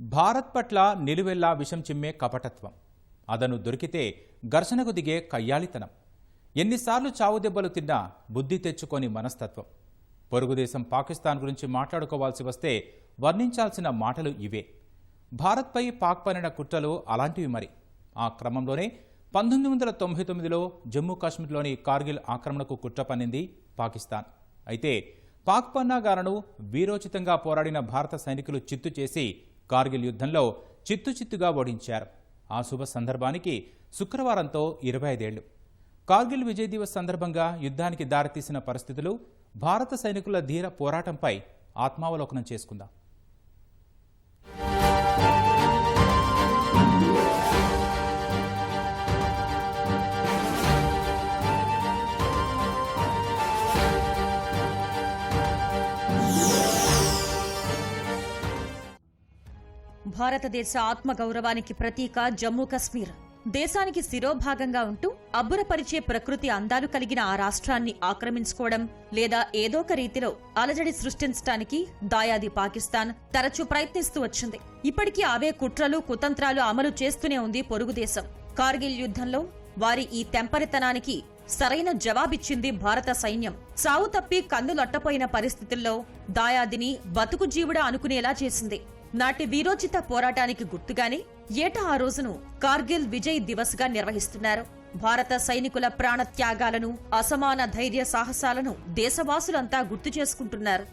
భారత్ పట్ల నిలువెల్లా విషం చిమ్మే కపటత్వం. అదను దొరికితే ఘర్షణకు దిగే కయ్యాళితనం. ఎన్నిసార్లు చావు దెబ్బలు తిన్నా బుద్ధి తెచ్చుకొని మనస్తత్వం. పొరుగుదేశం పాకిస్తాన్ గురించి మాట్లాడుకోవాల్సి వస్తే వర్ణించాల్సిన మాటలు ఇవే. భారత్పై పాక్ పనిన కుట్రలు అలాంటివి మరి. ఆ క్రమంలోనే పంతొమ్మిది వందల తొంభై తొమ్మిదిలో జమ్మూ కాశ్మీర్లోని కార్గిల్ ఆక్రమణకు కుట్ర పన్నింది పాకిస్తాన్. అయితే పాక్ పన్నాగాలను వీరోచితంగా పోరాడిన భారత సైనికులు చిత్తు చేసి కార్గిల్ యుద్ధంలో చిత్తు చిత్తుగా ఓడించారు. ఆ శుభ సందర్భానికి శుక్రవారంతో ఇరవై ఐదేళ్ళు. కార్గిల్ విజయ్ దివస్ సందర్భంగా యుద్ధానికి దారితీసిన పరిస్థితులు భారత సైనికుల ధీర పోరాటంపై ఆత్మావలోకనం చేసుకుందాం. భారతదేశ ఆత్మగౌరవానికి ప్రతీక జమ్మూ కశ్మీర్. దేశానికి శిరోభాగంగా ఉంటూ అబ్బురపరిచే ప్రకృతి అందాలు కలిగిన ఆ రాష్ట్రాన్ని ఆక్రమించుకోవడం లేదా ఏదో ఒక రీతిలో అలజడి సృష్టించడానికి దాయాది పాకిస్తాన్ తరచూ ప్రయత్నిస్తూ వచ్చింది. ఇప్పటికీ అవే కుట్రలు కుతంత్రాలు అమలు చేస్తూనే ఉంది పొరుగు దేశం. కార్గిల్ యుద్ధంలో వారి ఈ తెంపరితనానికి సరైన జవాబిచ్చింది భారత సైన్యం. సావు తప్పి కన్నులొట్టపోయిన పరిస్థితుల్లో దాయాదిని బతుకు జీవుడా అనుకునేలా చేసింది. నాటి వీరోచిత పోరాటానికి గుర్తుగానే ఏటా ఆ రోజును కార్గిల్ విజయ్ దివస్గా నిర్వహిస్తున్నారు. భారత సైనికుల ప్రాణత్యాగాలను అసమాన ధైర్య సాహసాలను దేశవాసులంతా గుర్తు చేసుకుంటున్నారు.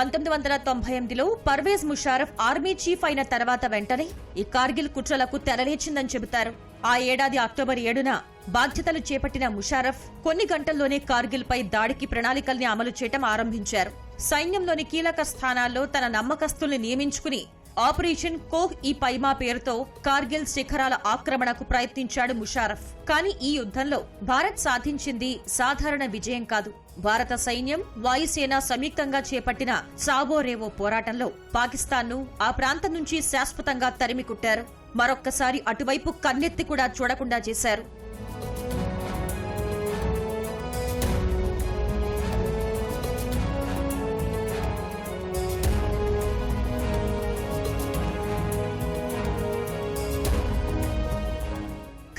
పంతొమ్మిది వందల తొంభై ఎనిమిదిలో పర్వేజ్ ముషారఫ్ ఆర్మీ చీఫ్ అయిన తర్వాత వెంటనే ఈ కార్గిల్ కుట్రలకు తెరలేచిందని చెబుతారు. ఆ ఏడాది అక్టోబర్ ఏడున బాధ్యతలు చేపట్టిన ముషారఫ్ కొన్ని గంటల్లోనే కార్గిల్ పై దాడికి ప్రణాళికల్ని అమలు చేయటం ఆరంభించారు. సైన్యంలోని కీలక స్థానాల్లో తన నమ్మకస్తుల్ని నియమించుకుని ఆపరేషన్ కోహ్ ఈ పైమా పేరుతో కార్గిల్ శిఖరాల ఆక్రమణకు ప్రయత్నించాడు ముషారఫ్. కానీ ఈ యుద్ధంలో భారత్ సాధించింది సాధారణ విజయం కాదు. భారత సైన్యం వాయుసేన సంయుక్తంగా చేపట్టిన సాబోరేవో పోరాటంలో పాకిస్తాన్ను ఆ ప్రాంతం నుంచి శాశ్వతంగా తరిమికుట్టారు. మరొక్కసారి అటువైపు కన్నెత్తి కూడా చూడకుండా చేశారు.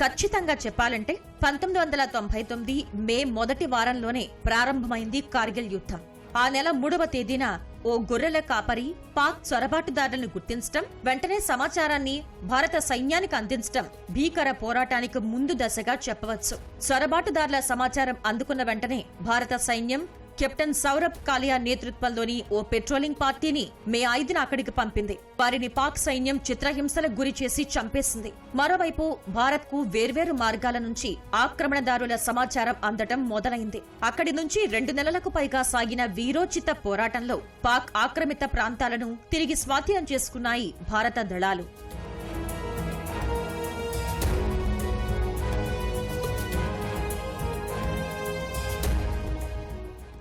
ఖచ్చితంగా చెప్పాలంటే పంతొమ్మిది వందల తొంభై తొమ్మిది మే మొదటి వారంలోనే ప్రారంభమైంది కార్గిల్ యుద్ధం. ఆ నెల మూడవ తేదీన ఓ గొర్రెల కాపరి పాక్ చొరబాటుదారులను గుర్తించడం వెంటనే సమాచారాన్ని భారత సైన్యానికి అందించడం భీకర పోరాటానికి ముందు దశగా చెప్పవచ్చు. చొరబాటుదారుల సమాచారం అందుకున్న వెంటనే భారత సైన్యం కెప్టెన్ సౌరభ్ కాలియా నేతృత్వంలోని ఓ పెట్రోలింగ్ పార్టీని మే ఐదున అక్కడికి పంపింది. వారిని పాక్ సైన్యం చిత్రహింసలకు గురి చేసి చంపేసింది. మరోవైపు భారత్కు వేర్వేరు మార్గాల నుంచి ఆక్రమణదారుల సమాచారం అందటం మొదలైంది. అక్కడి నుంచి రెండు నెలలకు పైగా సాగిన వీరోచిత పోరాటంలో పాక్ ఆక్రమిత ప్రాంతాలను తిరిగి స్వాధీనం చేసుకున్నాయి భారత దళాలు.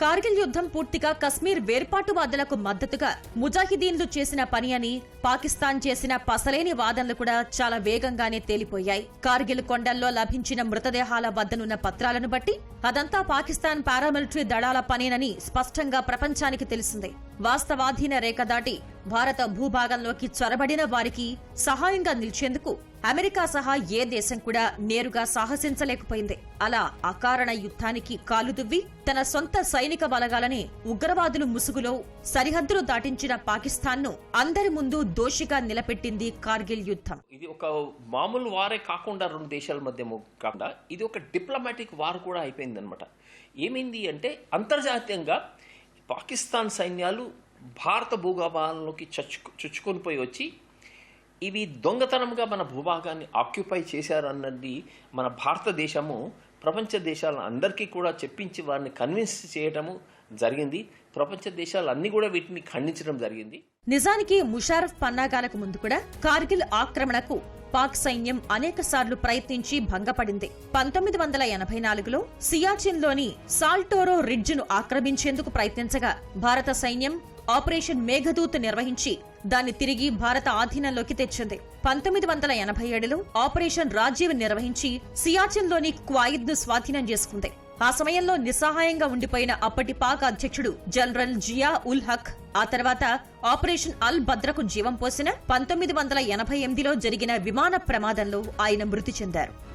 కార్గిల్ యుద్ధం పూర్తిగా కశ్మీర్ వేర్పాటువాదులకు మద్దతుగా ముజాహిదీన్లు చేసిన పని అని పాకిస్తాన్ చేసిన పసలేని వాదనలు కూడా చాలా వేగంగానే తేలిపోయాయి. కార్గిల్ కొండల్లో లభించిన మృతదేహాల వద్దనున్న పత్రాలను బట్టి అదంతా పాకిస్తాన్ పారామిలిటరీ దళాల పనేనని స్పష్టంగా ప్రపంచానికి తెలిసిందే. వాస్తవాధీన రేఖ దాటి భారత భూభాగంలోకి చొరబడిన వారికి సహాయంగా నిలిచేందుకు అమెరికా సహా ఏ దేశం కూడా నేరుగా సాహసించలేకపోయింది. అలా అకారణ యుద్ధానికి కాలుదువ్వి తన సొంత సైనిక బలగాలని ఉగ్రవాదులు ముసుగులో సరిహద్దులు దాటించిన పాకిస్తాన్ను అందరి ముందు దోషిగా నిలబెట్టింది కార్గిల్ యుద్ధం. ఇది ఒక మామూలు వారే కాకుండా రెండు దేశాల మధ్య కాకుండా ఇది ఒక డిప్లొమాటిక్ వార్ కూడా అయిపోయింది అనమాట ఏమైంది అంటే అంతర్జాతీయంగా పాకిస్తాన్ సైన్యాలు భారత భూభాగాల్లోకి చచ్చు చుచ్చుకొని పోయి వచ్చి ఇవి దొంగతనంగా మన భూభాగాన్ని ఆక్యుపై చేశారు అన్నది మన భారతదేశము ప్రపంచ దేశాల అందరికీ కూడా చెప్పించి వారిని కన్విన్స్ చేయటము జరిగింది. ప్రపంచ దేశాలన్నీ కూడా వీటిని ఖండించడం జరిగింది. నిజానికి ముషారఫ్ పన్నాగాలకు ముందు కూడా కార్గిల్ ఆక్రమణకు పాక్ సైన్యం అనేక సార్లు ప్రయత్నించి భంగపడింది. పంతొమ్మిది వందల ఎనభై నాలుగులో సియాచిన్లోని సాల్టోరో రిడ్జ్ను ఆక్రమించేందుకు ప్రయత్నించగా భారత సైన్యం ఆపరేషన్ మేఘదూత్ నిర్వహించి దాన్ని తిరిగి భారత ఆధీనంలోకి తెచ్చింది. పంతొమ్మిది వందల ఎనభై ఏడులో ఆపరేషన్ రాజీవ్ నిర్వహించి సియాచిన్లోని క్వాయిద్ను స్వాధీనం చేసుకుంది. ఆ సమయంలో నిస్సహాయంగా ఉండిపోయిన అప్పటి పాక్ అధ్యక్షుడు జనరల్ జియా ఉల్ హక్ ఆ తర్వాత ఆపరేషన్ అల్ భద్రకు జీవం పోసిన పంతొమ్మిది వందల ఎనభై ఎనిమిదిలో జరిగిన విమాన ప్రమాదంలో ఆయన మృతి చెందారు.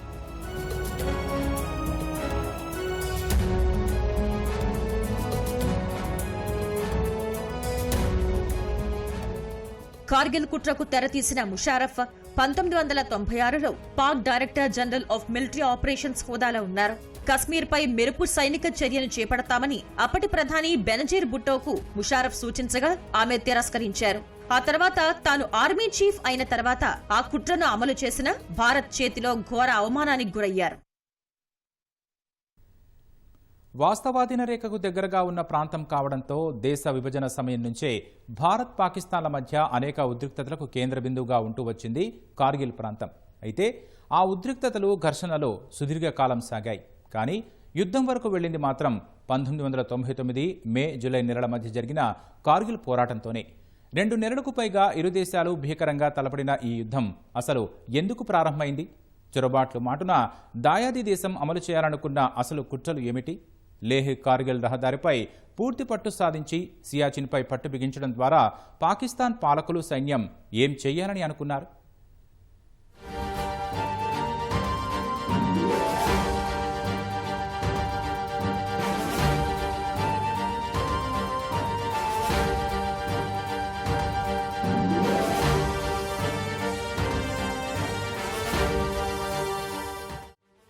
కార్గిల్ కుట్రకు తెరతీసిన ముషారఫ్ పంతొమ్మిది వందల తొంభై ఆరులో Pak director general of military operations హోదాలో ఉన్నారు. కశ్మీర్పై మెరుపు సైనిక చర్యను చేపడతామని అప్పటి ప్రధాని బెనజీర్ భుట్టోకు ముషారఫ్ సూచించగా ఆమె తిరస్కరించారు. ఆ తర్వాత తాను ఆర్మీ చీఫ్ అయిన తర్వాత ఆ కుట్రను అమలు చేసిన భారత్ చేతిలో ఘోర అవమానానికి గురయ్యారు. వాస్తవాధీన రేఖకు దగ్గరగా ఉన్న ప్రాంతం కావడంతో దేశ విభజన సమయం నుంచే భారత్ పాకిస్తాన్ల మధ్య అనేక ఉద్రిక్తతలకు కేంద్ర బిందువుగా ఉంటూ వచ్చింది కార్గిల్ ప్రాంతం. అయితే ఆ ఉద్రిక్తతలు ఘర్షణలో సుదీర్ఘకాలం సాగాయి. కానీ యుద్ధం వరకు వెళ్ళింది మాత్రం పంతొమ్మిది వందల తొంభై తొమ్మిది మే జూలై నెలల మధ్య జరిగిన కార్గిల్ పోరాటంతోనే. రెండు నెలలకు పైగా ఇరు దేశాలు భీకరంగా తలపడిన ఈ యుద్ధం అసలు ఎందుకు ప్రారంభమైంది? చొరబాట్లు మాటున దాయాది దేశం అమలు చేయాలనుకున్న అసలు కుట్రలు ఏమిటి? లేహ్ కార్గిల్ రహదారిపై పూర్తి పట్టు సాధించి సియాచిన్పై పట్టు బిగించడం ద్వారా పాకిస్తాన్ పాలకులు సైన్యం ఏం చెయ్యాలని అనుకున్నారు?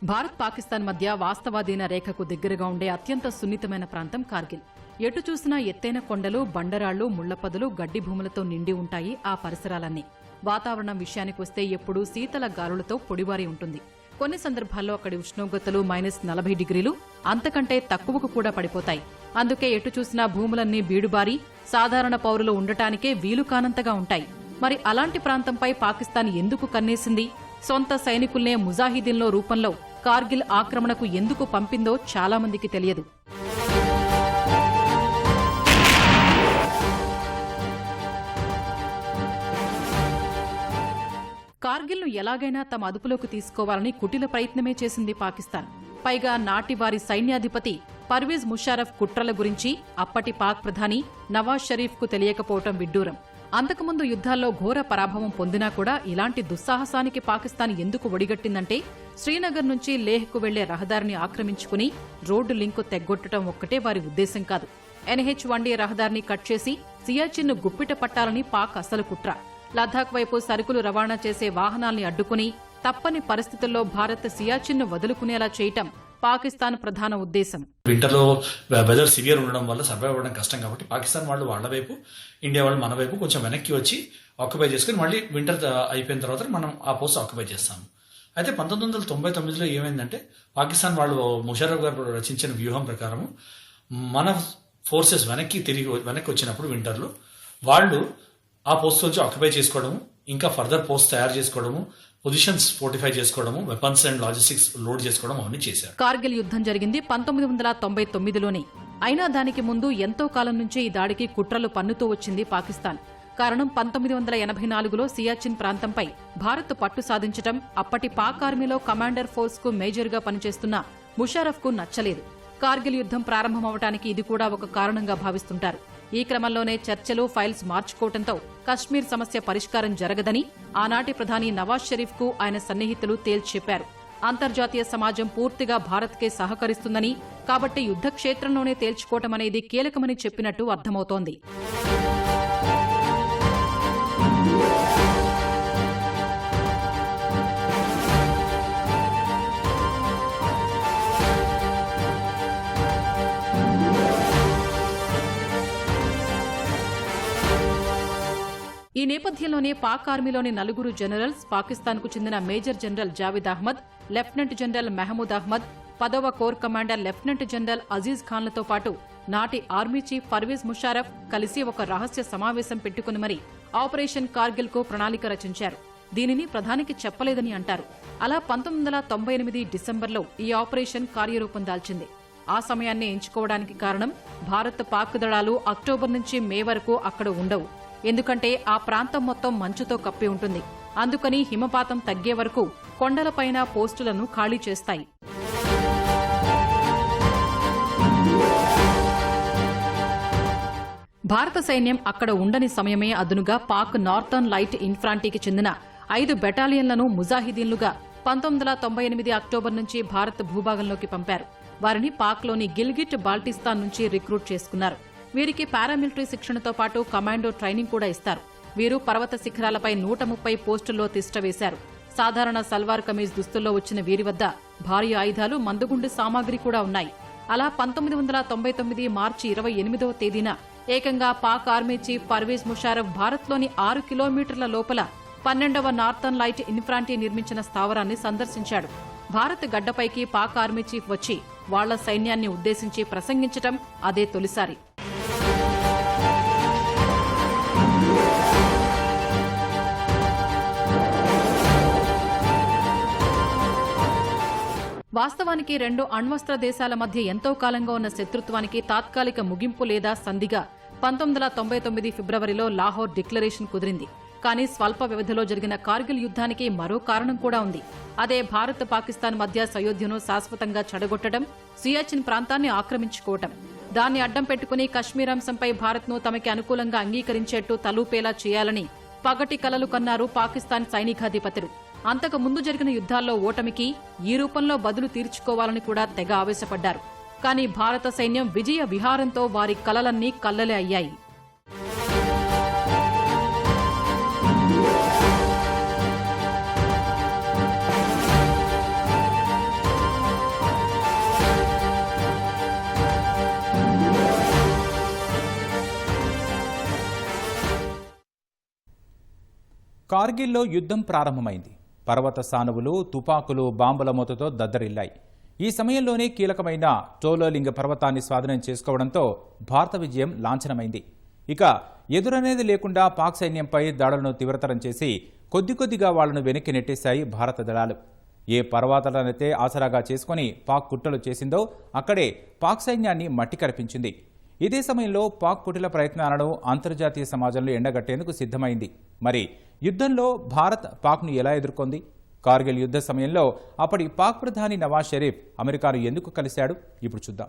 భారత్ పాకిస్తాన్ మధ్య వాస్తవాధీన రేఖకు దగ్గరగా ఉండే అత్యంత సున్నితమైన ప్రాంతం కార్గిల్. ఎటు చూసినా ఎత్తైన కొండలు బండరాళ్ళు ముళ్ళపదులు గడ్డి భూములతో నిండి ఉంటాయి ఆ పరిసరాలన్నీ. వాతావరణం విషయానికి వస్తే ఎప్పుడూ శీతల గాలులతో పొడివారి ఉంటుంది. కొన్ని సందర్భాల్లో అక్కడి ఉష్ణోగ్రతలు మైనస్ నలభై డిగ్రీలు అంతకంటే తక్కువకు కూడా పడిపోతాయి. అందుకే ఎటు చూసినా భూములన్నీ బీడుబారి సాధారణ పౌరులు ఉండటానికే వీలు కానంతగా ఉంటాయి. మరి అలాంటి ప్రాంతంపై పాకిస్తాన్ ఎందుకు కన్నేసింది? సొంత సైనికుల్నే ముజాహిదీన్లో రూపంలో కార్గిల్ ఆక్రమణకు ఎందుకు పంపిందో చాలామందికి తెలియదు. కార్గిల్ను ఎలాగైనా తమ అదుపులోకి తీసుకోవాలని కుటిల ప్రయత్నమే చేసింది పాకిస్తాన్. పైగా నాటి వారి సైన్యాధిపతి పర్వేజ్ ముషారఫ్ కుట్రల గురించి అప్పటి పాక్ ప్రధాని నవాజ్ షరీఫ్కు తెలియకపోవటం విడ్డూరం. అంతకుముందు యుద్ధాల్లో ఘోర పరాభవం పొందినా కూడా ఇలాంటి దుస్సాహసానికి పాకిస్తాన్ ఎందుకు ఒడిగట్టిందంటే శ్రీనగర్ నుంచి లేహ్కు వెళ్ళే రహదారిని ఆక్రమించుకుని రోడ్డు లింకు తెగ్గొట్టడం ఒక్కటే వారి ఉద్దేశం కాదు. ఎన్హెచ్ వన్డే రహదారిని కట్ చేసి సియాచిన్ను గుప్పిట పట్టాలని పాక్ అసలు కుట్ర. లద్దాఖ్ వైపు సరుకులు రవాణా చేసే వాహనాల్ని అడ్డుకుని తప్పని పరిస్థితుల్లో భారత్ సియాచిన్ను వదులుకునేలా చేయటం పాకిస్తాన్ ప్రధాన ఉద్దేశం. వింటర్లో వెదర్ సివియర్ ఉండడం వల్ల సర్వైవ్ అవ్వడం కష్టం కాబట్టి పాకిస్తాన్ వాళ్ళు వాళ్ళ వైపు ఇండియా వాళ్ళు మన వైపు కొంచెం వెనక్కి వచ్చి ఆక్యుపై చేసుకుని మళ్ళీ వింటర్ అయిపోయిన తర్వాత మనం ఆ పోస్ట్ ఆక్యుపై చేస్తాము. అయితే పంతొమ్మిది వందల తొంభై తొమ్మిదిలో ఏమైందంటే పాకిస్తాన్ వాళ్ళు ముషర్రఫ్ గారు రచించిన వ్యూహం ప్రకారం మన ఫోర్సెస్ వెనక్కి తిరిగి వెనక్కి వచ్చినప్పుడు వింటర్లో వాళ్ళు ఆ పోస్ట్ నుంచి ఆక్యుపై చేసుకోవడము ఇంకా ఫర్దర్ పోస్ట్ తయారు చేసుకోవడము పొజిషన్స్ ఫోర్టిఫై చేసుకోవడము వెపన్స్ అండ్ లాజిస్టిక్స్ లోడ్ చేసుకోవడం అవన్నీ చేశారు. కార్గిల్ యుద్ధం జరిగింది పంతొమ్మిది వందల తొంభై తొమ్మిదిలోనే అయినా దానికి ముందు ఎంతో కాలం నుంచే ఈ దాడికి కుట్రలు పన్నుతూ వచ్చింది పాకిస్తాన్. కారణం పంతొమ్మిది వందల ఎనభై నాలుగులో సియాచిన్ ప్రాంతంపై భారత్ పట్టు సాధించటం అప్పటి పాక్ ఆర్మీలో కమాండర్ ఫోర్స్కు పనిచేస్తున్న ముషారఫ్కు నచ్చలేదు. కార్గిల్ యుద్ధం ప్రారంభమవటానికి ఇది కూడా ఒక కారణంగా భావిస్తుంటారు. ఈ క్రమంలోనే చర్చలు ఫైల్స్ మార్చుకోవడంతో కశ్మీర్ సమస్య పరిష్కారం జరగదని ఆనాటి ప్రధాని నవాజ్ షరీఫ్కు ఆయన సన్నిహితులు తేల్చెప్పారు అంతర్జాతీయ సమాజం పూర్తిగా భారత్కే సహకరిస్తుందని కాబట్టి యుద్ధ క్షేత్రంలోనే తేల్చుకోవటం అనేది కీలకమని చెప్పినట్టు అర్థమవుతోంది. ఈ నేపథ్యంలోనే పాక్ ఆర్మీలోని నలుగురు జనరల్స్ పాకిస్తాన్కు చెందిన major general Javed Ahmed lieutenant general Mehmood Ahmed పదవ corps commander lieutenant general Aziz ఖాన్లతో పాటు నాటి ఆర్మీ చీఫ్ పర్వేజ్ ముషారఫ్ కలిసి ఒక రహస్య సమావేశం పెట్టుకుని మరీ ఆపరేషన్ కార్గిల్కు ప్రణాళిక రచించారు. దీనిని ప్రధానికి చెప్పలేదని అంటారు. అలా పంతొమ్మిది వందల తొంభై ఎనిమిది డిసెంబర్లో ఈ ఆపరేషన్ కార్యరూపం దాల్చింది. ఆ సమయాన్ని ఎంచుకోవడానికి కారణం భారత్ పాక్ దళాలు అక్టోబర్ నుంచి మే వరకు అక్కడ ఉండవు. ఎందుకంటే ఆ ప్రాంతం మొత్తం మంచుతో కప్పి ఉంటుంది. అందుకని హిమపాతం తగ్గే వరకు కొండలపైన పోస్టులను ఖాళీ చేస్తాయి. భారత సైన్యం అక్కడ ఉండని సమయమే అదునుగా పాక్ నార్థర్న్ లైట్ ఇన్ఫ్రాంటీకి చెందిన ఐదు బెటాలియన్లను ముజాహిదీన్లుగా పంతొమ్మిది వందల తొంభై ఎనిమిది అక్టోబర్ నుంచి భారత్ భూభాగంలోకి పంపారు. వారిని పాక్లోని గిల్గిట్ బాల్టిస్తాన్ నుంచి రిక్రూట్ చేసుకున్నారు. వీరికి పారామిలిటరీ శిక్షణతో పాటు కమాండో ట్రైనింగ్ కూడా ఇస్తారు. వీరు పర్వత శిఖరాలపై నూట ముప్పై పోస్టుల్లో తిష్ట వేశారు. సాధారణ సల్వార్ కమీజ్ దుస్తుల్లో వచ్చిన వీరి వద్ద భారీ ఆయుధాలు మందుగుండు సామాగ్రి కూడా ఉన్నాయి. అలా పంతొమ్మిది వందల తొంభై తొమ్మిది మార్చి ఇరవై ఎనిమిదవ తేదీన ఏకంగా పాక్ ఆర్మీ చీఫ్ పర్వేజ్ ముషారఫ్ భారత్లోని ఆరు కిలోమీటర్ల లోపల పన్నెండవ నార్థన్ లైట్ ఇన్ఫ్రాంటీ నిర్మించిన స్థావరాన్ని సందర్శించాడు. భారత్ గడ్డపైకి పాక్ ఆర్మీ చీఫ్ వచ్చి వాళ్ళ సైన్యాన్ని ఉద్దేశించి ప్రసంగించటం అదే తొలిసారి. వాస్తవానికి రెండు అణ్వస్త్ర దేశాల మధ్య ఎంతో కాలంగా ఉన్న శత్రుత్వానికి తాత్కాలిక ముగింపు లేదా సంధిగా పంతొమ్మిది వందల తొంభై తొమ్మిది ఫిబ్రవరిలో లాహోర్ డిక్లరేషన్ కుదిరింది. కానీ స్వల్ప వ్యవధిలో జరిగిన కార్గిల్ యుద్ధానికి మరో కారణం కూడా ఉంది. అదే భారత్ పాకిస్తాన్ మధ్య సయోధ్యను శాశ్వతంగా చెడగొట్టడం సియాచిన్ ప్రాంతాన్ని ఆక్రమించుకోవటం. దాన్ని అడ్డం పెట్టుకుని కశ్మీర్ అంశంపై భారత్ను తమకి అనుకూలంగా అంగీకరించేట్టు తలూపేలా చేయాలని పగటి కలలు కన్నారు పాకిస్తాన్ సైనికాధిపతులు. అంతకు ముందు జరిగిన యుద్ధాల్లో ఓటమికి ఈ రూపంలో బదులు తీర్చుకోవాలని కూడా తెగ ఆవేశపడ్డారు. కానీ భారత సైన్యం విజయ విహారంతో వారి కలలన్నీ కల్లలే అయ్యాయి. కార్గిల్లో యుద్ధం ప్రారంభమైంది. పర్వత సానువులు తుపాకులు బాంబుల మూతతో దద్దరిల్లాయి. ఈ సమయంలోనే కీలకమైన టోలోలింగ పర్వతాన్ని స్వాధీనం చేసుకోవడంతో భారత విజయం లాంఛనమైంది. ఇక ఎదురనేది లేకుండా పాక్ సైన్యంపై దాడులను తీవ్రతరం చేసి కొద్ది కొద్దిగా వాళ్ళను వెనక్కి నెట్టేశాయి భారత దళాలు. ఏ పర్వతాలనైతే ఆసరాగా చేసుకుని పాక్ కుట్రలు చేసిందో అక్కడే పాక్ సైన్యాన్ని మట్టి కరిపించింది. ఇదే సమయంలో పాక్ కుటిల ప్రయత్నాలను అంతర్జాతీయ సమాజంలో ఎండగట్టేందుకు సిద్ధమైంది. మరి యుద్ధంలో భారత్ పాక్ను ఎలా ఎదుర్కొంది? కార్గిల్ యుద్ధ సమయంలో అప్పటి పాక్ ప్రధాని నవాజ్ షరీఫ్ అమెరికాను ఎందుకు కలిశాడు? ఇప్పుడు చూద్దాం.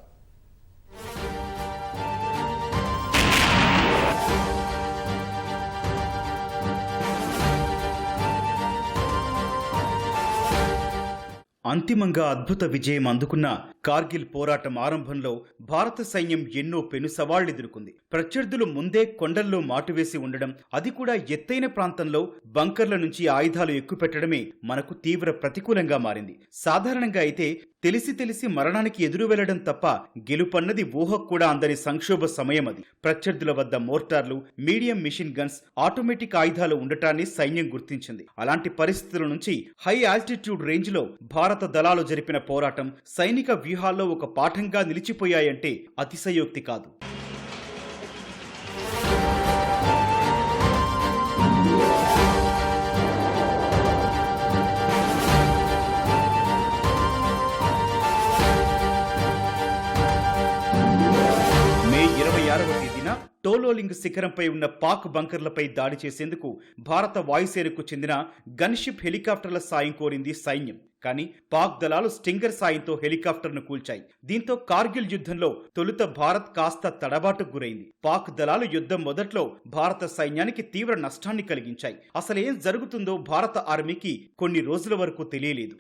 అంతిమంగా అద్భుత విజయం అందుకున్న కార్గిల్ పోరాటం ఆరంభంలో భారత సైన్యం ఎన్నో పెను సవాళ్ళు ఎదుర్కొంది ప్రత్యర్థులు ముందే కొండల్లో మాటువేసి ఉండడం అది కూడా ఎత్తైన ప్రాంతంలో బంకర్ల నుంచి ఆయుధాలు ఎక్కుపెట్టడమే మనకు తీవ్ర ప్రతికూలంగా మారింది. సాధారణంగా అయితే తెలిసి తెలిసి మరణానికి ఎదురు వెళ్ళడం తప్ప గెలుపన్నది ఊహకు కూడా అందని సంక్షోభ సమయం అది. ప్రత్యర్థుల వద్ద మోర్టార్లు మీడియం మిషన్ గన్స్ ఆటోమేటిక్ ఆయుధాలు ఉండటాన్ని సైన్యం గుర్తించింది. అలాంటి పరిస్థితుల నుంచి హై ఆల్టిట్యూడ్ రేంజ్లో భారత దళాలు జరిపిన పోరాటం సైనిక వ్యూహాల్లో ఒక పాఠంగా నిలిచిపోయాయంటే అతిశయోక్తి కాదు. తేదీన శిఖరంపై ఉన్న పాక్ బంకర్లపై దాడి చేసేందుకు భారత వాయుసేనకు చెందిన గన్షిప్ హెలికాప్టర్ల సాయం కోరింది సైన్యం. కానీ పాక్ దళాలు స్టింగర్ సాయంతో హెలికాప్టర్ను కూల్చాయి. దీంతో కార్గిల్ యుద్ధంలో తొలుత భారత్ కాస్త తడబాటుకు గురైంది. పాక్ దళాలు యుద్ధం మొదట్లో భారత సైన్యానికి తీవ్ర నష్టాన్ని కలిగించాయి. అసలేం జరుగుతుందో భారత ఆర్మీకి కొన్ని రోజుల వరకు తెలియలేదు.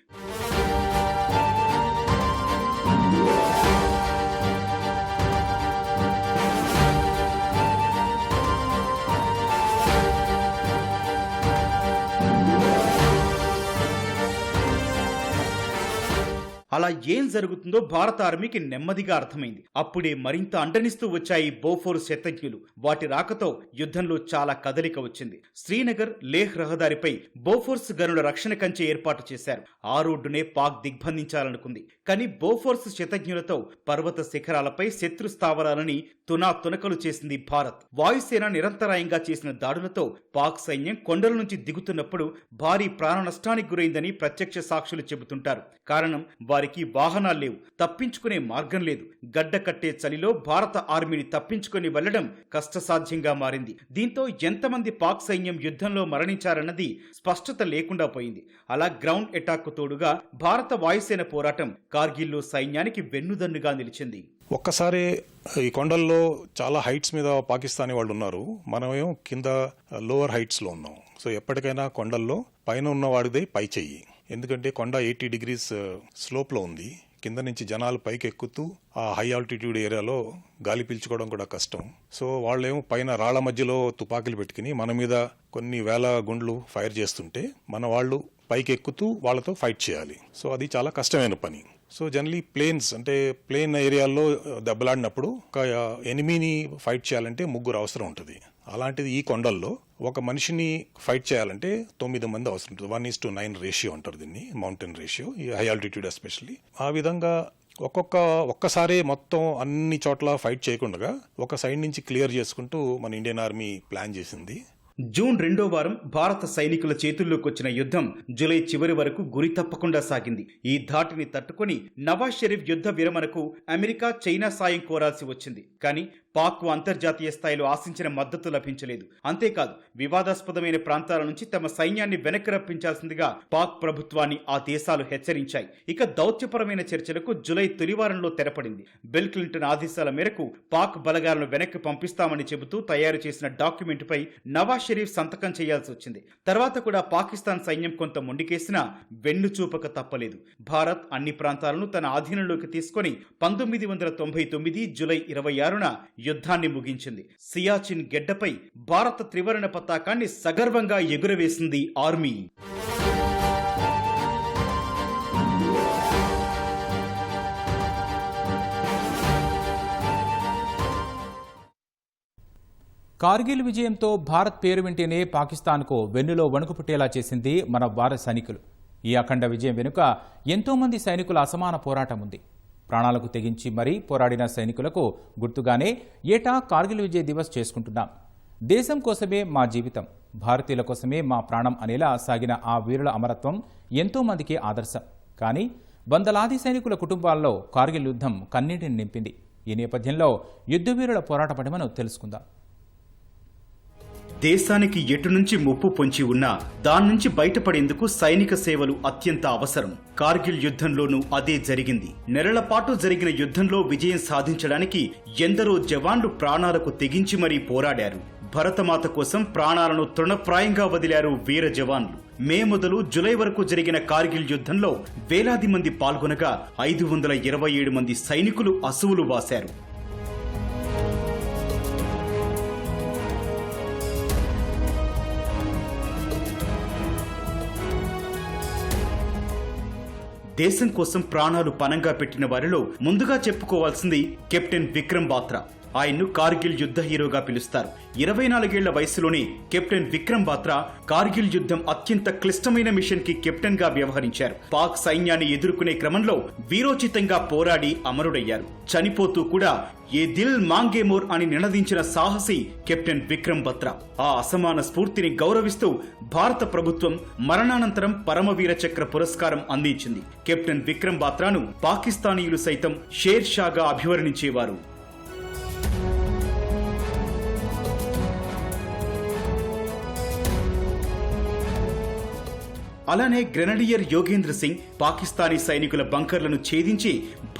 అలా ఏం జరుగుతుందో భారత ఆర్మీకి నెమ్మదిగా అర్థమైంది. అప్పుడే మరింత అండనిస్తూ వచ్చాయి బోఫోర్ శతజ్ఞులు. వాటి రాకతో యుద్ధంలో చాలా కదలిక వచ్చింది. శ్రీనగర్ లేహ్ రహదారిపై బోఫోర్స్ గనుల రక్షణ కంచె ఏర్పాటు చేశారు. ఆ రోడ్డునే పాక్ దిగ్బంధించాలనుకుంది. కానీ బోఫోర్స్ శతజ్ఞులతో పర్వత శిఖరాలపై శత్రు స్థావరాలని తునా తునకలు చేసింది భారత్. వాయుసేన నిరంతరాయంగా చేసిన దాడులతో పాక్ సైన్యం కొండల నుంచి దిగుతున్నప్పుడు భారీ ప్రాణ నష్టానికి గురైందని ప్రత్యక్ష సాక్షులు చెబుతుంటారు. కారణం వారికి వాహనాలు లేవు. తప్పించుకునే మార్గం లేదు. గడ్డ కట్టే చలిలో భారత ఆర్మీని తప్పించుకొని వెళ్ళడం కష్టసాధ్యంగా మారింది. దీంతో ఎంతమంది పాక్ సైన్యం యుద్ధంలో మరణించారన్నది స్పష్టత లేకుండా పోయింది. అలా గ్రౌండ్ అటాక్ తోడుగా భారత వాయుసేన పోరాటం కార్గిల్లో సైన్యానికి వెన్నుదన్నుగా నిలిచింది. ఒక్కసారి ఈ కొండల్లో చాలా హైట్స్ మీద పాకిస్తానీ వాళ్ళు ఉన్నారు. మనమేమో కింద లోవర్ హైట్స్లో ఉన్నాం. సో ఎప్పటికైనా కొండల్లో పైన ఉన్నవాడిదే పై చెయ్యి ఎందుకంటే కొండ ఎయిటీ డిగ్రీస్ స్లోప్లో ఉంది. కింద నుంచి జనాలు పైకి ఎక్కుతూ ఆ హై ఆల్టిట్యూడ్ ఏరియాలో గాలి పీల్చుకోవడం కూడా కష్టం. సో వాళ్ళేమో పైన రాళ్ళ మధ్యలో తుపాకీలు పెట్టుకుని మన మీద కొన్ని వేల గుండ్లు ఫైర్ చేస్తుంటే మన వాళ్ళు పైకి ఎక్కుతూ వాళ్ళతో ఫైట్ చేయాలి. సో అది చాలా కష్టమైన పని. సో జనరలీ ప్లేన్స్ అంటే ప్లేన్ ఏరియాల్లో దెబ్బలాడినప్పుడు ఒక ఎనిమీని ఫైట్ చేయాలంటే ముగ్గురు అవసరం ఉంటుంది. అలాంటిది ఈ కొండల్లో ఒక మనిషిని ఫైట్ చేయాలంటే తొమ్మిది మంది అవసరం ఉంటుంది. One is to nine ratio అంటారు దీన్ని మౌంటైన్ రేషియో ఈ హై ఆల్టిట్యూడ్ ఎస్పెషల్లీ. ఆ విధంగా ఒక్కొక్క ఒక్కసారే మొత్తం అన్ని చోట్ల ఫైట్ చేయకుండా ఒక సైడ్ నుంచి క్లియర్ చేసుకుంటూ మన ఇండియన్ ఆర్మీ ప్లాన్ చేసింది. జూన్ రెండో వారం భారత సైనికుల చేతుల్లోకొచ్చిన యుద్ధం జూలై చివరి వరకు గురి తప్పకుండా సాగింది. ఈ ధాటిని తట్టుకొని నవాజ్ షరీఫ్ యుద్ధ విరమణకు అమెరికా చైనా సాయం కోరాల్సి వచ్చింది. కానీ పాక్ అంతర్జాతీయ స్థాయిలో ఆశించిన మద్దతు లభించలేదు. అంతేకాదు వివాదాస్పదమైన ప్రాంతాల నుంచి తమ సైన్యాన్ని వెనక్కి రప్పించాల్సిందిగా పాక్ ప్రభుత్వాన్ని ఆ దేశాలు హెచ్చరించాయి. ఇక దౌత్యపరమైన చర్చలకు జులై తొలివారంలో తెరపడింది. బిల్ క్లింటన్ ఆదేశాల మేరకు పాక్ బలగాలను వెనక్కి పంపిస్తామని చెబుతూ తయారు చేసిన డాక్యుమెంట్పై నవాజ్ షరీఫ్ సంతకం చేయాల్సి వచ్చింది. తర్వాత కూడా పాకిస్తాన్ సైన్యం కొంత మొండికేసినా వెన్ను చూపక తప్పలేదు. భారత్ అన్ని ప్రాంతాలను తన ఆధీనంలోకి తీసుకొని పంతొమ్మిది వందల తొంభై తొమ్మిది జులై ఇరవై ఆరున యుద్ధాన్ని ముగించింది. సియాచిన్ గెడ్డపై భారత త్రివర్ణ పతాకాన్ని సగర్వంగా ఎగురవేసింది ఆర్మీ. కార్గిల్ విజయంతో భారత్ పేరు వింటేనే పాకిస్తాన్కు వెన్నులో వణుకు పుట్టేలా చేసింది మన భారత సైనికులు. ఈ అఖండ విజయం వెనుక ఎంతోమంది సైనికుల అసమాన పోరాటం ఉంది. ప్రాణాలకు తెగించి మరీ పోరాడిన సైనికులకు గుర్తుగానే ఏటా కార్గిల్ విజయ్ దివస్ చేసుకుంటున్నాం. దేశం కోసమే మా జీవితం భారతీయుల కోసమే మా ప్రాణం అనేలా సాగిన ఆ వీరుల అమరత్వం ఎంతోమందికి ఆదర్శం. కానీ వందలాది సైనికుల కుటుంబాల్లో కార్గిల్ యుద్ధం కన్నీటిని నింపింది. ఈ నేపథ్యంలో యుద్ధవీరుల పోరాట పటిమను తెలుసుకుందాం. దేశానికి ఎటు నుంచి ముప్పు పొంచి ఉన్నా దాన్నుంచి బయటపడేందుకు సైనిక సేవలు అత్యంత అవసరం. కార్గిల్ యుద్ధంలోనూ అదే జరిగింది. నెలల పాటు జరిగిన యుద్ధంలో విజయం సాధించడానికి ఎందరో జవాన్లు ప్రాణాలకు తెగించి మరీ పోరాడారు. భరతమాత కోసం ప్రాణాలను తృణప్రాయంగా వదిలారు వీర జవాన్లు. మే మొదలు జులై వరకు జరిగిన కార్గిల్ యుద్ధంలో వేలాది మంది పాల్గొనగా ఐదు వందల ఇరవై ఏడు మంది సైనికులు అసువులు వాశారు. దేశం కోసం ప్రాణాలు పనంగా పెట్టిన వారిలో ముందుగా చెప్పుకోవాల్సింది కెప్టెన్ విక్రమ్ బాత్రా. ఆయన్ను కార్గిల్ యుద్ధ హీరోగా పిలుస్తారు. ఇరవై నాలుగేళ్ళ వయసులోనే కెప్టెన్ విక్రమ్ బాత్రా కార్గిల్ యుద్ధం అత్యంత క్లిష్టమైన మిషన్కి కెప్టెన్గా వ్యవహరించారు. పాక్ సైన్యాన్ని ఎదుర్కొనే క్రమంలో వీరోచితంగా పోరాడి అమరుడయ్యారు. చనిపోతూ కూడా ఏ దిల్ మాంగేమోర్ అని నినదించిన సాహసి కెప్టెన్ విక్రమ్ బత్రా. ఆ అసమాన స్ఫూర్తిని గౌరవిస్తూ భారత ప్రభుత్వం మరణానంతరం పరమవీర చక్ర పురస్కారం అందించింది. కెప్టెన్ విక్రమ్ బాత్రాను పాకిస్తానీయులు సైతం షేర్ షాగా అభివర్ణించేవారు. అలానే గ్రెనడియర్ యోగేంద్ర సింగ్ పాకిస్తానీ సైనికుల బంకర్లను ఛేదించి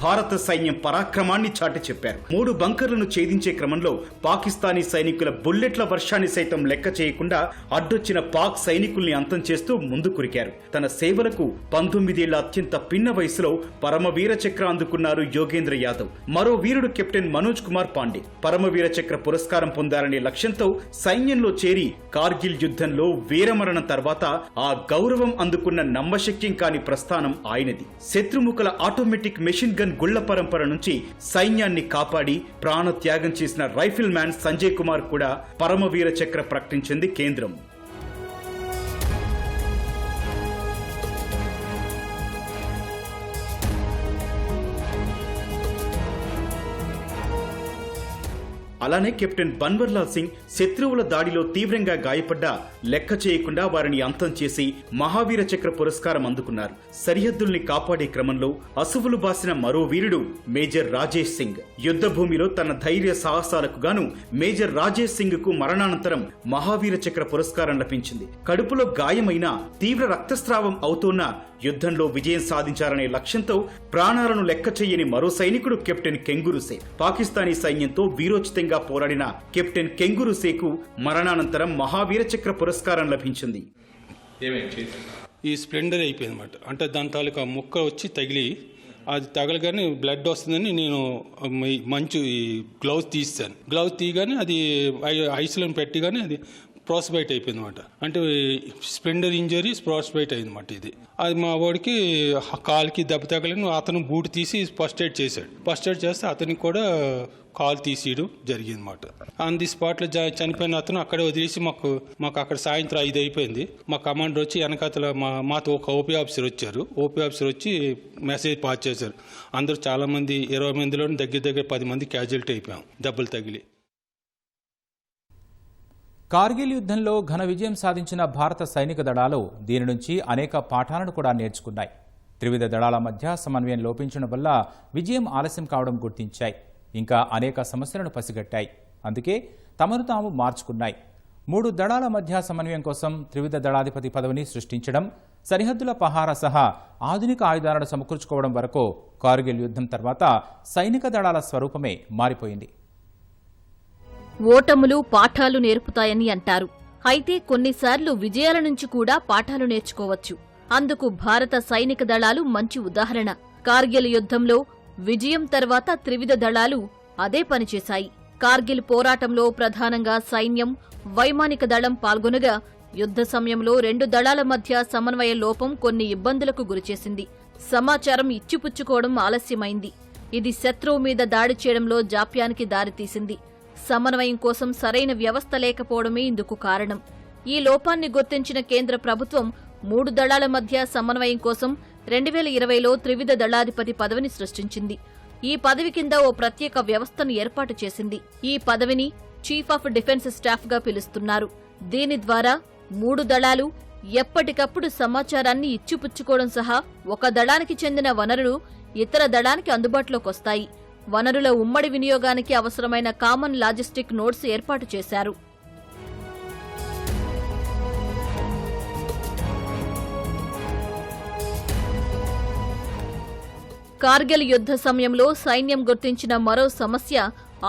భారత సైన్యం పరాక్రమాన్ని చాటి చెప్పారు. మూడు బంకర్లను ఛేదించే క్రమంలో పాకిస్తానీ సైనికుల బుల్లెట్ల వర్షాన్ని సైతం లెక్క చేయకుండా అడ్డొచ్చిన పాక్ సైనికుల్ని అంతం చేస్తూ ముందు కురికారు. తన సేవలకు పంతొమ్మిదేళ్ళ అత్యంత పిన్న వయసులో పరమవీర చక్ర అందుకున్నారు యోగేంద్ర యాదవ్. మరో వీరుడు కెప్టెన్ మనోజ్ కుమార్ పాండే. పరమవీర చక్ర పురస్కారం పొందాలనే లక్ష్యంతో సైన్యంలో చేరి కార్గిల్ యుద్ధంలో వీరమరణం తర్వాత ఆ గౌరవం అందుకున్న నమ్మశక్యం కాని ప్రస్థానం ఆయనది. శత్రుముఖల ఆటోమేటిక్ మెషిన్ గన్ గుళ్ళ పరంపర నుంచి సైన్యాన్ని కాపాడి ప్రాణ త్యాగం చేసిన రైఫిల్ మ్యాన్ సంజయ్ కుమార్ కూడా పరమవీర చక్ర ప్రకటించింది కేంద్రం. అలానే కెప్టెన్ బన్వర్లాల్ సింగ్ శత్రువుల దాడిలో తీవ్రంగా గాయపడ్డా లెక్క చేయకుండా వారిని అంతం చేసి మహావీర చక్ర పురస్కారం అందుకున్నారు. సరిహద్దుల్ని కాపాడే క్రమంలో అసువులు బాసిన మరో వీరుడు మేజర్ రాజేష్ సింగ్. యుద్ధ భూమిలో తన ధైర్య సాహసాలకు గాను మేజర్ రాజేష్ సింగ్కు మరణానంతరం మహావీర చక్ర పురస్కారం లభించింది. కడుపులో గాయమైన తీవ్ర రక్తస్రావం అవుతున్న యుద్ధంలో విజయం సాధించారనే లక్ష్యంతో ప్రాణాలను లెక్క చేయని మరో సైనికుడు కెప్టెన్ కెంగురుసే పాకిస్తానీ సైన్యంతో వీరోచితంగా పోరాడిన కెప్టెన్ కెంగురుసేకు మరణానంతరం మహావీర చక్ర పురస్కారం లభించింది. ఈ స్ప్లెండర్ అయిపోయింది అనమాట అంటే దాని తాలూకా ముక్క వచ్చి తగిలి అది తగలగానే బ్లడ్ వస్తుందని నేను మంచు ఈ గ్లౌజ్ తీస్తాను గ్లౌజ్ తీయగానే అది ఐ- ఐస్లో పెట్టిగానే అది ప్రోస్బైట్ అయిపోయింది అనమాట అంటే స్పెండర్ ఇంజరీ ప్రోస్బైట్ అయిందన్నమాట ఇది. అది మా వాడికి కాలుకి దెబ్బ తగలని అతను బూట్ తీసి ఫస్ట్ ఎయిడ్ చేశాడు. ఫస్ట్ ఎయిడ్ చేస్తే అతనికి కూడా కాల్ తీసేయడం జరిగింది అనమాట ఆన్ ది స్పాట్లో చనిపోయిన అతను అక్కడే వదిలేసి మాకు మాకు అక్కడ సాయంత్రం ఐదు అయిపోయింది. మా కమాండర్ వచ్చి వెనకాతల మా మాతో ఒక ఓపీ ఆఫీసర్ వచ్చారు. ఓపీ ఆఫీసర్ వచ్చి మెసేజ్ పాస్ చేశారు. అందరూ చాలా మంది ఇరవై మందిలో దగ్గర దగ్గర పది మంది క్యాజువల్టీ అయిపోయాం. దెబ్బలు తగిలి. కార్గిల్ యుద్ధంలో ఘన విజయం సాధించిన భారత సైనిక దళాలు దీని నుంచి అనేక పాఠాలను కూడా నేర్చుకున్నాయి. త్రివిధ దళాల మధ్య సమన్వయం లోపించడం వల్ల విజయం ఆలస్యం కావడం గుర్తించాయి. ఇంకా అనేక సమస్యలను పసిగట్టాయి. అందుకే తమను తాము మార్చుకున్నాయి. మూడు దళాల మధ్య సమన్వయం కోసం త్రివిధ దళాధిపతి పదవిని సృష్టించడం సరిహద్దుల పహారా సహా ఆధునిక ఆయుధాలను సమకూర్చుకోవడం వరకు కార్గిల్ యుద్ధం తర్వాత సైనిక దళాల స్వరూపమే మారిపోయింది. ఓటములు పాఠాలు నేర్పుతాయని అంటారు. అయితే కొన్నిసార్లు విజయాల నుంచి కూడా పాఠాలు నేర్చుకోవచ్చు. అందుకు భారత సైనిక దళాలు మంచి ఉదాహరణ. కార్గిల్ యుద్ధంలో విజయం తర్వాత త్రివిధ దళాలు అదే పనిచేశాయి కార్గిల్ పోరాటంలో ప్రధానంగా సైన్యం వైమానిక దళం పాల్గొనగా యుద్ధ సమయంలో రెండు దళాల మధ్య సమన్వయ లోపం కొన్ని ఇబ్బందులకు గురిచేసింది. సమాచారం ఇచ్చిపుచ్చుకోవడం ఆలస్యమైంది. ఇది శత్రువు మీద దాడి చేయడంలో జాప్యానికి దారితీసింది. సమన్వయం కోసం సరైన వ్యవస్థ లేకపోవడమే ఇందుకు కారణం. ఈ లోపాన్ని గుర్తించిన కేంద్ర ప్రభుత్వం మూడు దళాల మధ్య సమన్వయం కోసం రెండు వేల ఇరవైలో త్రివిధ దళాధిపతి పదవిని సృష్టించింది. ఈ పదవి కింద ఓ ప్రత్యేక వ్యవస్థను ఏర్పాటు చేసింది. ఈ పదవిని చీఫ్ ఆఫ్ డిఫెన్స్ స్టాఫ్గా పిలుస్తున్నారు. దీని ద్వారా మూడు దళాలు ఎప్పటికప్పుడు సమాచారాన్ని ఇచ్చిపుచ్చుకోవడం సహా ఒక దళానికి చెందిన వనరులు ఇతర దళానికి అందుబాటులోకొస్తాయి. వనరుల ఉమ్మడి వినియోగానికి అవసరమైన కామన్ లాజిస్టిక్ నోడ్స్ ఏర్పాటు చేశారు. కార్గిల్ యుద్ధ సమయంలో సైన్యం గుర్తించిన మరో సమస్య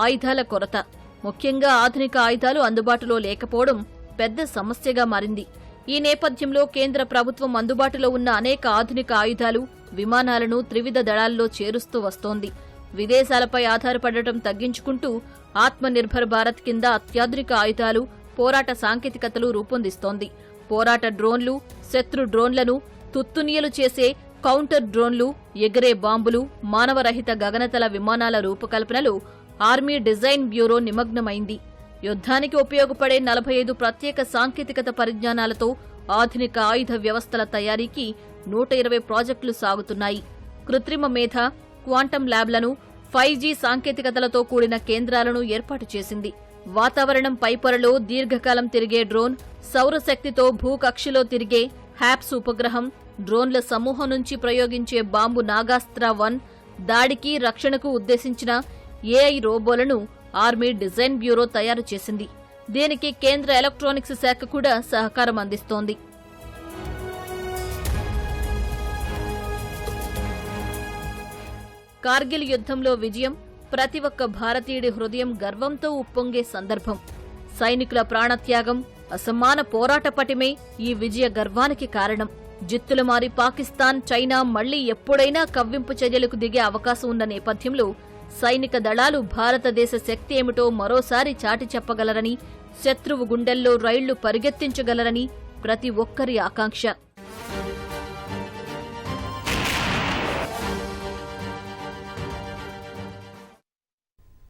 ఆయుధాల కొరత. ముఖ్యంగా ఆధునిక ఆయుధాలు అందుబాటులో లేకపోవడం పెద్ద సమస్యగా మారింది. ఈ నేపథ్యంలో కేంద్ర ప్రభుత్వం అందుబాటులో ఉన్న అనేక ఆధునిక ఆయుధాలు విమానాలను త్రివిధ దళాల్లో చేరుస్తూ వస్తోంది. విదేశాలపై ఆధారపడటం తగ్గించుకుంటూ ఆత్మనిర్భర్ భారత్ కింద అత్యాధునిక ఆయుధాలు పోరాట సాంకేతికతలు రూపొందిస్తోంది. పోరాట డ్రోన్లు శత్రు డ్రోన్లను తుత్తునియలు చేసే కౌంటర్ డ్రోన్లు ఎగిరే బాంబులు మానవరహిత గగనతల విమానాల రూపకల్పనలో ఆర్మీ డిజైన్ బ్యూరో నిమగ్నమైంది. యుద్ధానికి ఉపయోగపడే నలభై ఐదు ప్రత్యేక సాంకేతికత పరిజ్ఞానాలతో ఆధునిక ఆయుధ వ్యవస్థల తయారీకి నూట ఇరవై ప్రాజెక్టులు సాగుతున్నాయి. కృత్రిమ మేధ క్వాంటం ల్యాబ్లను ఫైవ్ జీ సాంకేతికతలతో కూడిన కేంద్రాలను ఏర్పాటు చేసింది. వాతావరణం పైపొరలో దీర్ఘకాలం తిరిగే డ్రోన్ సౌరశక్తితో భూకక్షిలో తిరిగే హ్యాప్స్ ఉపగ్రహం డ్రోన్ల సమూహం నుంచి ప్రయోగించే బాంబు నాగాస్త్ర వన్ దాడికి రక్షణకు ఉద్దేశించిన ఏఐ రోబోలను ఆర్మీ డిజైన్ బ్యూరో తయారు చేసింది. దీనికి కేంద్ర ఎలక్ట్రానిక్స్ శాఖ కూడా సహకారం అందిస్తోంది. కార్గిల్ యుద్ధంలో విజయం ప్రతి ఒక్క భారతీయుడి హృదయం గర్వంతో ఉప్పొంగే సందర్భం. సైనికుల ప్రాణత్యాగం అసమాన పోరాట పటిమే ఈ విజయ గర్వానికి కారణం. జిత్తులు మారి పాకిస్తాన్ చైనా మళ్ళీ ఎప్పుడైనా కవ్వింపు చర్యలకు దిగే అవకాశం ఉన్న నేపథ్యంలో సైనిక దళాలు భారతదేశ శక్తి ఏమిటో మరోసారి చాటి చెప్పగలరని శత్రువు గుండెల్లో రైళ్ళు పరిగెత్తించగలరని ప్రతి ఒక్కరి ఆకాంక్ష.